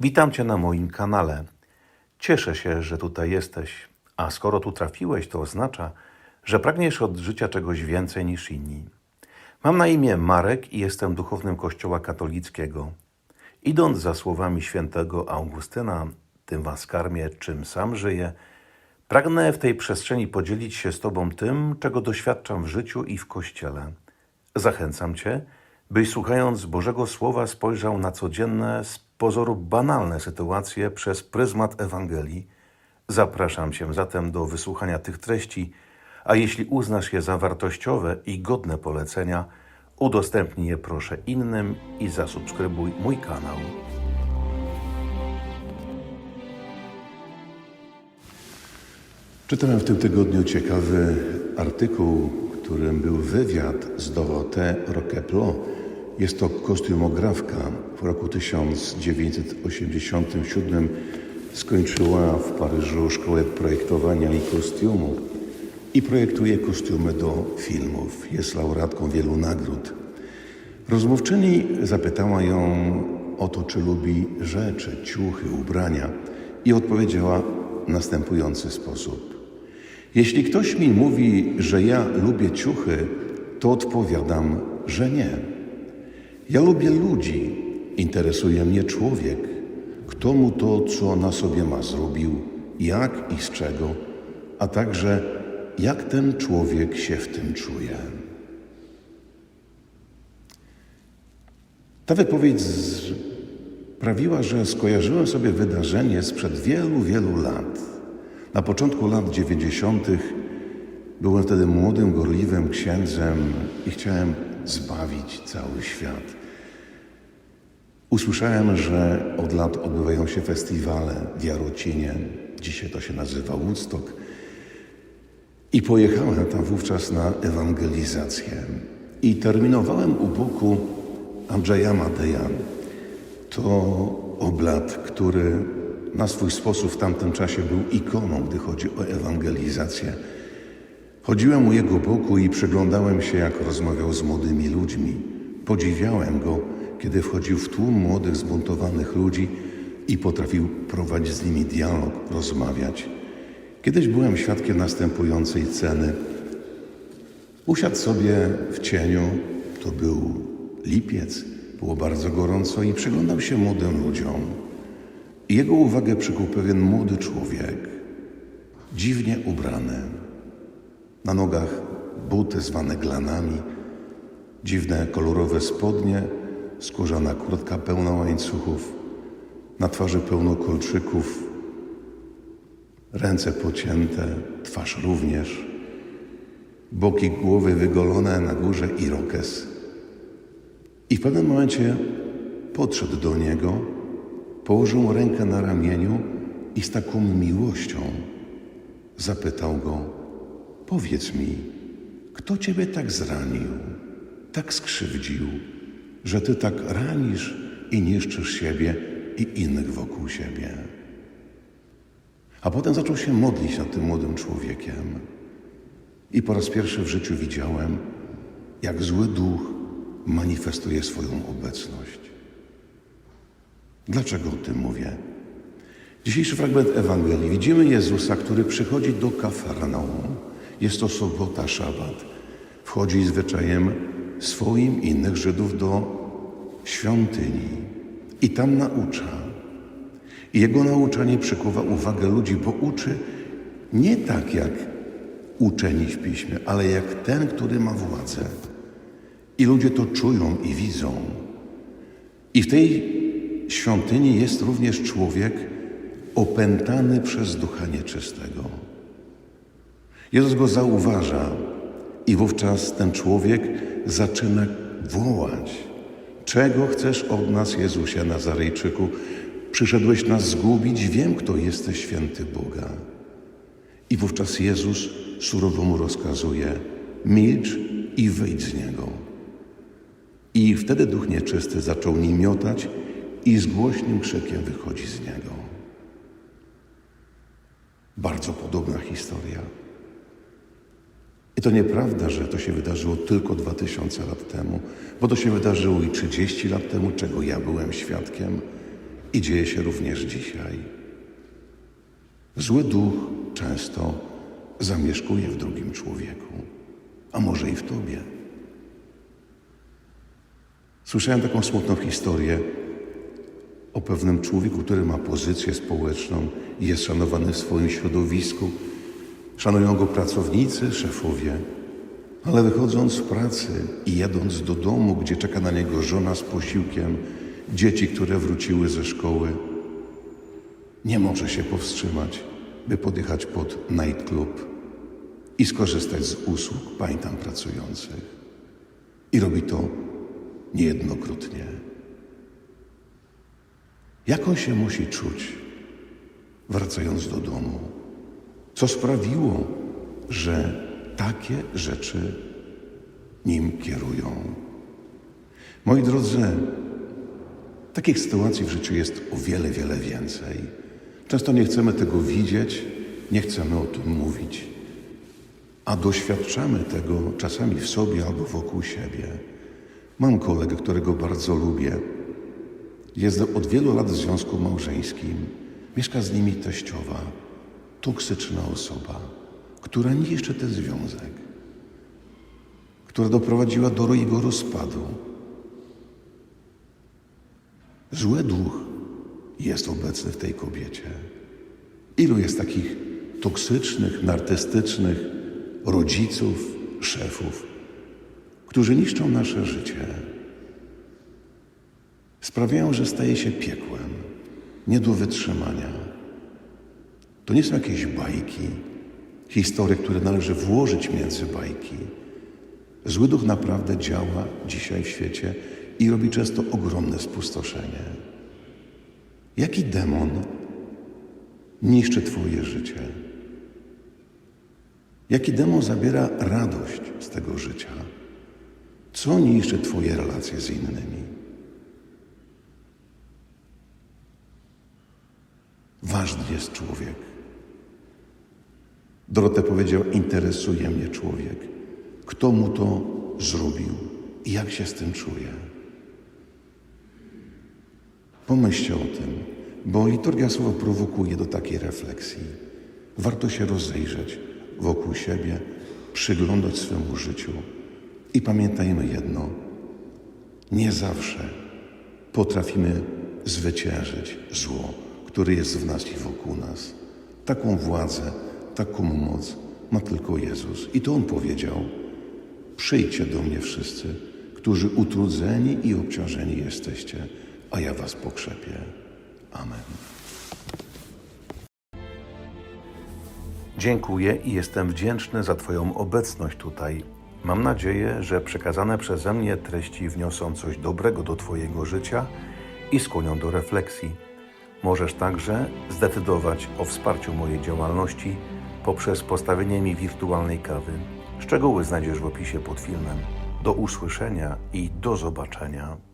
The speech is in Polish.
Witam Cię na moim kanale. Cieszę się, że tutaj jesteś, a skoro tu trafiłeś, to oznacza, że pragniesz od życia czegoś więcej niż inni. Mam na imię Marek i jestem duchownym Kościoła katolickiego. Idąc za słowami świętego Augustyna, tym was karmię, czym sam żyję, pragnę w tej przestrzeni podzielić się z Tobą tym, czego doświadczam w życiu i w Kościele. Zachęcam Cię, byś słuchając Bożego Słowa spojrzał na codzienne, pozoru banalne sytuacje przez pryzmat Ewangelii. Zapraszam Cię zatem do wysłuchania tych treści, a jeśli uznasz je za wartościowe i godne polecenia, udostępnij je proszę innym i zasubskrybuj mój kanał. Czytałem w tym tygodniu ciekawy artykuł, którym był wywiad z Dorothée Roqueplot. Jest to kostiumografka. W roku 1987 skończyła w Paryżu szkołę projektowania i kostiumu i projektuje kostiumy do filmów. Jest laureatką wielu nagród. Rozmówczyni zapytała ją o to, czy lubi rzeczy, ciuchy, ubrania i odpowiedziała w następujący sposób. Jeśli ktoś mi mówi, że ja lubię ciuchy, to odpowiadam, że nie. Ja lubię ludzi, interesuje mnie człowiek, kto mu to, co na sobie ma, zrobił, jak i z czego, a także jak ten człowiek się w tym czuje. Ta wypowiedź sprawiła, że skojarzyłem sobie wydarzenie sprzed wielu, wielu lat. Na początku lat dziewięćdziesiątych byłem wtedy młodym, gorliwym księdzem i chciałem zbawić cały świat. Usłyszałem, że od lat odbywają się festiwale w Jarocinie. Dzisiaj to się nazywa Woodstock. I pojechałem tam wówczas na ewangelizację. I terminowałem u boku Andrzeja Madeja. To oblat, który na swój sposób w tamtym czasie był ikoną, gdy chodzi o ewangelizację. Chodziłem u jego boku i przyglądałem się, jak rozmawiał z młodymi ludźmi. Podziwiałem go, kiedy wchodził w tłum młodych, zbuntowanych ludzi i potrafił prowadzić z nimi dialog, rozmawiać. Kiedyś byłem świadkiem następującej ceny. Usiadł sobie w cieniu, to był lipiec, było bardzo gorąco i przyglądał się młodym ludziom. Jego uwagę przykuł pewien młody człowiek, dziwnie ubrany. Na nogach buty zwane glanami, dziwne kolorowe spodnie, skórzana kurtka pełna łańcuchów, na twarzy pełno kolczyków, ręce pocięte, twarz również, boki głowy wygolone na górze irokes. I w pewnym momencie podszedł do niego, położył rękę na ramieniu i z taką miłością zapytał go: Powiedz mi, kto ciebie tak zranił, tak skrzywdził, że ty tak ranisz i niszczysz siebie i innych wokół siebie? A potem zaczął się modlić nad tym młodym człowiekiem. I po raz pierwszy w życiu widziałem, jak zły duch manifestuje swoją obecność. Dlaczego o tym mówię? Dzisiejszy fragment Ewangelii. Widzimy Jezusa, który przychodzi do Kafarnaum. Jest to sobota, szabat. Wchodzi zwyczajem swoim innych Żydów do świątyni i tam naucza. I jego nauczanie przykuwa uwagę ludzi, bo uczy nie tak jak uczeni w piśmie, ale jak ten, który ma władzę. I ludzie to czują i widzą. I w tej świątyni jest również człowiek opętany przez ducha nieczystego. Jezus go zauważa i wówczas ten człowiek zaczyna wołać: Czego chcesz od nas, Jezusie Nazarejczyku? Przyszedłeś nas zgubić, wiem, kto jesteś święty Boga. I wówczas Jezus surowo mu rozkazuje: milcz i wyjdź z niego. I wtedy duch nieczysty zaczął nim miotać i z głośnym krzykiem wychodzi z niego. Bardzo podobna historia. I to nieprawda, że to się wydarzyło tylko dwa tysiące lat temu, bo to się wydarzyło i 30 lat temu, czego ja byłem świadkiem, I dzieje się również dzisiaj. Zły duch często zamieszkuje w drugim człowieku, a może i w tobie. Słyszałem taką smutną historię o pewnym człowieku, który ma pozycję społeczną i jest szanowany w swoim środowisku. Szanują go pracownicy, szefowie, ale wychodząc z pracy i jadąc do domu, gdzie czeka na niego żona z posiłkiem, dzieci, które wróciły ze szkoły, nie może się powstrzymać, by podjechać pod nightclub i skorzystać z usług pań tam pracujących. I robi to niejednokrotnie. Jak on się musi czuć, wracając do domu? Co sprawiło, że takie rzeczy nim kierują? Moi drodzy, takich sytuacji w życiu jest o wiele, wiele więcej. Często nie chcemy tego widzieć, nie chcemy o tym mówić, a doświadczamy tego czasami w sobie albo wokół siebie. Mam kolegę, którego bardzo lubię. Jest od wielu lat w związku małżeńskim. Mieszka z nimi teściowa, toksyczna osoba, która niszczy ten związek, która doprowadziła do jego rozpadu. Zły duch jest obecny w tej kobiecie. Ilu jest takich toksycznych, nartystycznych rodziców, szefów, którzy niszczą nasze życie, sprawiają, że staje się piekłem, nie do wytrzymania. To nie są jakieś bajki, historie, które należy włożyć między bajki. Zły duch naprawdę działa dzisiaj w świecie i robi często ogromne spustoszenie. Jaki demon niszczy Twoje życie? Jaki demon zabiera radość z tego życia? Co niszczy Twoje relacje z innymi? Ważny jest człowiek. Dorotę powiedział: Interesuje mnie człowiek. Kto mu to zrobił i jak się z tym czuje? Pomyślcie o tym, bo liturgia słowa prowokuje do takiej refleksji. Warto się rozejrzeć wokół siebie, przyglądać swemu życiu i pamiętajmy jedno: nie zawsze potrafimy zwyciężyć zło, które jest w nas i wokół nas. Taką władzę, taką moc ma tylko Jezus. I to On powiedział: Przyjdźcie do mnie wszyscy, którzy utrudzeni i obciążeni jesteście, a ja was pokrzepię. Amen. Dziękuję i jestem wdzięczny za Twoją obecność tutaj. Mam nadzieję, że przekazane przeze mnie treści wniosą coś dobrego do Twojego życia i skłonią do refleksji. Możesz także zdecydować o wsparciu mojej działalności poprzez postawienie mi wirtualnej kawy. Szczegóły znajdziesz w opisie pod filmem. Do usłyszenia i do zobaczenia.